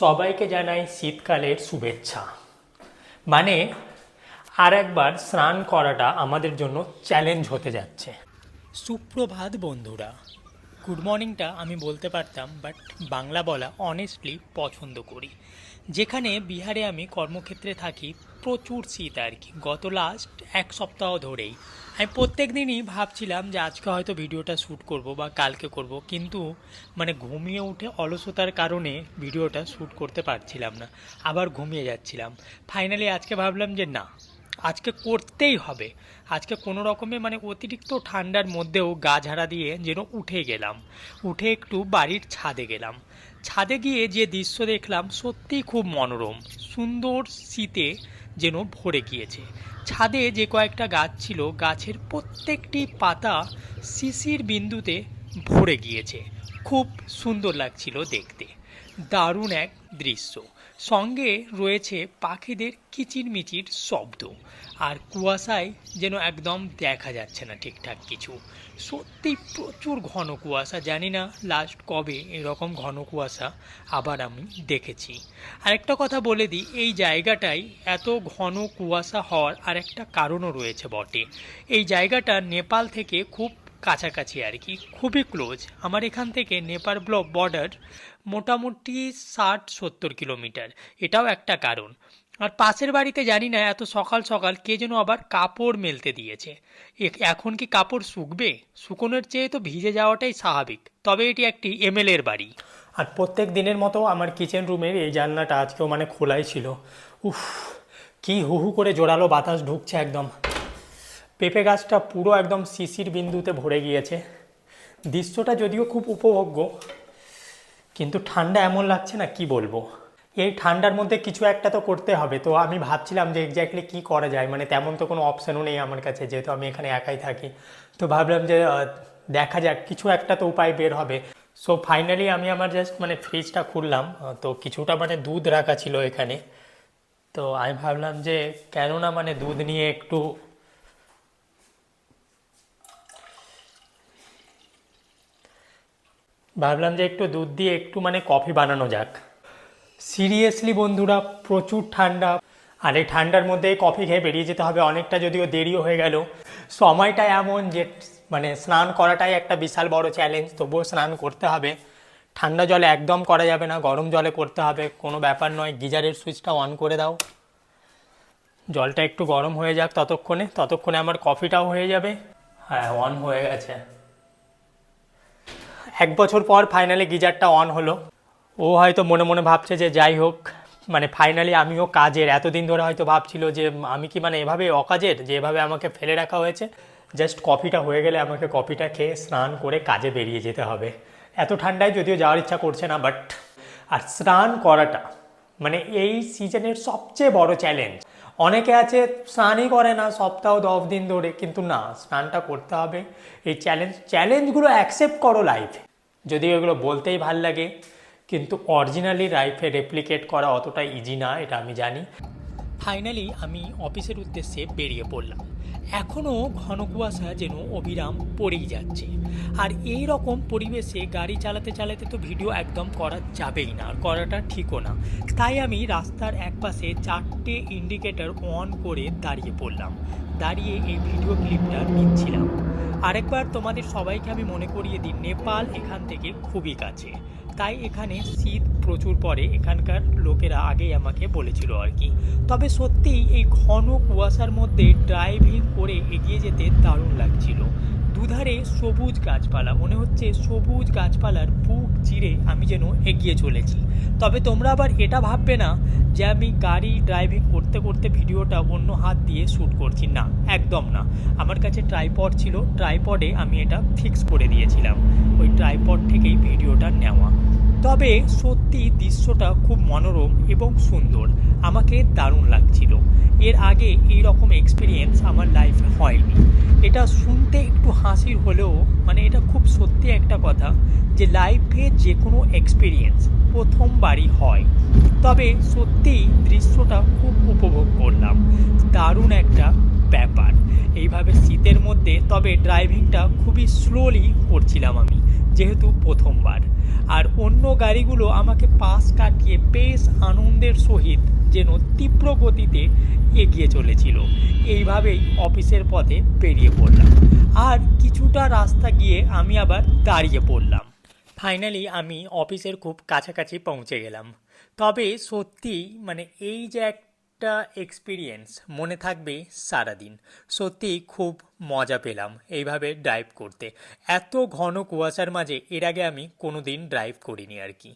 সবাইকে জানাই শীতকালের শুভেচ্ছা। মানে আর একবার স্নান করাটা আমাদের জন্য চ্যালেঞ্জ হতে যাচ্ছে। সুপ্রভাত বন্ধুরা গুড মর্নিংটা আমি বলতে পারতাম বাট বাংলা বলা অনেস্টলি পছন্দ করি। যেখানে বিহারে আমি কর্মক্ষেত্রে থাকি প্রচুর শীত আর কি। গত লাস্ট এক সপ্তাহ ধরেই। আমি প্রত্যেক দিনই ভাবছিলাম যে আজকে হয়তো ভিডিওটা শ্যুট করব বা কালকে করব, কিন্তু মানে ঘুমিয়ে উঠে অলসতার কারণে ভিডিওটা শ্যুট করতে পারছিলাম না, আবার ঘুমিয়ে যাচ্ছিলাম। ফাইনালি আজকে ভাবলাম যে না, আজকে করতেই হবে। আজকে কোনো রকমে মানে অতিরিক্ত ঠান্ডার মধ্যেও গা ঝাড়া দিয়ে যেন উঠে গেলাম। উঠে একটু বাড়ির ছাদে গেলাম। ছাদে গিয়ে যে দৃশ্য দেখলাম সত্যিই খুব মনোরম। সুন্দর শীতে যেন ভরে গিয়েছে। ছাদে যে কয়েকটা গাছ ছিল, গাছের প্রত্যেকটি পাতা শিশির বিন্দুতে ভরে গিয়েছে। খুব সুন্দর লাগছিল দেখতে। দারুণ এক দৃশ্য। সঙ্গে রয়েছে পাখিদের কিচিরমিচির শব্দ। আর কুয়াশায় যেন একদম দেখা যাচ্ছে না ঠিকঠাক কিছু। সত্যি প্রচুর ঘন কুয়াশা, জানি না লাস্ট কবে এরকম ঘন কুয়াশা আবার আমি দেখেছি। আরেকটা কথা বলে দিই, এই জায়গাটায় এত ঘন কুয়াশা হওয়ার আরেকটা কারণও রয়েছে বটে। এই জায়গাটা নেপাল থেকে খুব কাছাকাছি আর কি, খুবই ক্লোজ আমার এখান থেকে নেপাল ব্লক বর্ডার মোটামুটি ষাট সত্তর কিলোমিটার। এটাও একটা কারণ। আর পাশের বাড়িতে জানি না, এত সকাল সকাল কে যেন আবার কাপড় মেলতে দিয়েছে। এখন কি কাপড় শুকবে? শুকোনোর চেয়ে তো ভিজে যাওয়াটাই স্বাভাবিক। তবে এটি একটি এমএলএর বাড়ি। আর প্রত্যেক দিনের মতো আমার কিচেন রুমের এই জানলাটা আজকেও মানে খোলাই ছিল। উফ, কি হু হু করে জোরালো বাতাস ঢুকছে একদম। পেঁপে গাছটা পুরো একদম শিশির বিন্দুতে ভরে গিয়েছে। দৃশ্যটা যদিও খুব উপভোগ্য, কিন্তু ঠান্ডা এমন লাগছে না, কি বলব? এই ঠান্ডার মধ্যে কিছু একটা তো করতে হবে। তো আমি ভাবছিলাম যে এক্স্যাক্টলি কী করা যায় মানে তেমন তো কোনো অপশানও নেই আমার কাছে, যেহেতু আমি এখানে একাই থাকি। তো ভাবলাম যে দেখা যাক, কিছু একটা তো উপায় বের হবে। সো ফাইনালি আমি আমার জাস্ট মানে ফ্রিজটা খুললাম। তো কিছুটা মানে দুধ রাখা ছিল এখানে। তো আমি ভাবলাম যে কেননা মানে দুধ নিয়ে একটু ভাবলাম যে একটু দুধ দিয়ে একটু মানে কফি বানানো যাক। সিরিয়াসলি বন্ধুরা, প্রচুর ঠান্ডা। আর এই ঠান্ডার মধ্যে কফি খেয়ে বেরিয়ে যেতে হবে, অনেকটা যদিও দেরিও হয়ে গেল। সময়টা এমন যে মানে স্নান করাটাই একটা বিশাল বড় চ্যালেঞ্জ তবুও স্নান করতে হবে। ঠান্ডা জলে একদম করা যাবে না, গরম জলে করতে হবে। কোনো ব্যাপার নয়, গিজারের সুইচটা অন করে দাও। জলটা একটু গরম হয়ে যাক ততক্ষণে ততক্ষণে আমার কফিটাও হয়ে যাবে। হ্যাঁ অন হয়ে গেছে। এক বছর পর ফাইনালি গিজারটা অন হলো। ও হয়তো মনে মনে ভাবছে যে যাই হোক মানে ফাইনালি আমিও কাজের, এতদিন ধরে হয়তো ভাবছিল যে আমি কি মানে এভাবে অকাজের, যে এভাবে আমাকে ফেলে রাখা হয়েছে। জাস্ট কফিটা হয়ে গেলে আমাকে কফিটা খেয়ে স্নান করে কাজে বেরিয়ে যেতে হবে। এত ঠান্ডায় যদিও যাওয়ার ইচ্ছা করছে না বাট আর স্নান করাটা মানে এই সিজনের সবচেয়ে বড় চ্যালেঞ্জ অনেকে আছে, স্নানই করে না, সপ্তাহ দশ দিন ধরে। কিন্তু না, স্নানটা করতে হবে। এই চ্যালেঞ্জ চ্যালেঞ্জগুলো অ্যাকসেপ্ট করো লাইফে যদিও এগুলো বলতেই ভালো লাগে, কিন্তু অরিজিনালি লাইফে রেপ্লিকেট করা অতটা ইজি না, এটা আমি জানি। ফাইনালি আমি অফিসের উদ্দেশ্যে বেরিয়ে পড়লাম। এখনও ঘন কুয়াশা যেন অবিরাম পড়েই যাচ্ছে। আর এই রকম পরিবেশে গাড়ি চালাতে চালাতে তো ভিডিও একদম করা যাবেই না, আর করাটা ঠিকও না। তাই আমি রাস্তার একপাশে চারটে ইন্ডিকেটর অন করে দাঁড়িয়ে পড়লাম। দাঁড়িয়ে এই ভিডিও ক্লিপটা নিচ্ছিলাম। আরেকবার তোমাদের সবাইকে আমি মনে করিয়ে দিই, নেপাল এখান থেকে খুবই কাছে। তাই এখানে শীত প্রচুর পড়ে, এখানকার লোকেরা আগেই আমাকে বলেছিল আর কি। তবে সত্যিই এই ঘন কুয়াশার মধ্যে ড্রাইভিং করে এগিয়ে যেতে দারুণ লাগছিল। দুধারে সবুজ গাছপালা, মনে হচ্ছে সবুজ গাছপালার বুক চিরে আমি যেন এগিয়ে চলেছি। তবে তোমরা আবার এটা ভাববে না যে আমি গাড়ি ড্রাইভিং করতে করতে ভিডিওটা অন্য হাত দিয়ে শ্যুট করছি। না, একদম না। আমার কাছে ট্রাইপড ছিল, ট্রাইপডে আমি এটা ফিক্স করে দিয়েছিলাম। ওই ট্রাইপড থেকেই ভিডিওটা নেওয়া। তবে সত্যি দৃশ্যটা খুব মনোরম এবং সুন্দর। আমাকে দারুণ লাগছিল। এর আগে এই রকম এক্সপিরিয়েন্স আমার লাইফে হয়নি। এটা শুনতে একটু হাসির হলেও মানে এটা খুব সত্যি একটা কথা যে লাইফে যে কোনো এক্সপিরিয়েন্স প্রথমবারই হয়। তবে সত্যিই দৃশ্যটা খুব উপভোগ করলাম। দারুণ একটা ব্যাপার। এইভাবে শীতের মধ্যে, তবে ড্রাইভিংটা খুবই স্লোলি করছিলাম আমি। যেহেতু প্রথমবার। আর অন্য গাড়িগুলো আমাকে পাশ কাটিয়ে বেশ আনন্দের সহিত যেন তীব্র গতিতে এগিয়ে চলেছিল। এইভাবেই অফিসের পথে বেরিয়ে পড়লাম। আর কিছুটা রাস্তা গিয়ে আমি আবার দাঁড়িয়ে পড়লাম। ফাইনালি আমি অফিসের খুব কাছাকাছি পৌঁছে গেলাম। তবে সত্যি মানে এই যে একটা এক্সপিরিয়েন্স মনে থাকবে সারাদিন। সত্যি খুব মজা পেলাম এইভাবে ড্রাইভ করতে। এত ঘন কুয়াশার মাঝে এর আগে আমি কোনো দিন ড্রাইভ করিনি আর কি।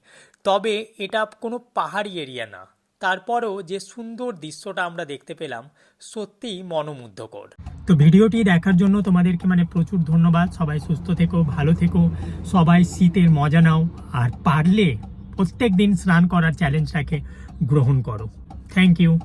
তবে এটা কোনো পাহাড়ি এরিয়া না। তারপরেও যে সুন্দর দৃশ্যটা আমরা দেখতে পেলাম সত্যিই মনোমুগ্ধকর। তো ভিডিওটি দেখার জন্য তোমাদেরকে মানে প্রচুর ধন্যবাদ। সবাই সুস্থ থেকো, ভালো থেকো, সবাই শীতের মজা নাও। আর পারলে প্রত্যেক দিন স্নান করার চ্যালেঞ্জটাকে গ্রহণ করো। Thank you.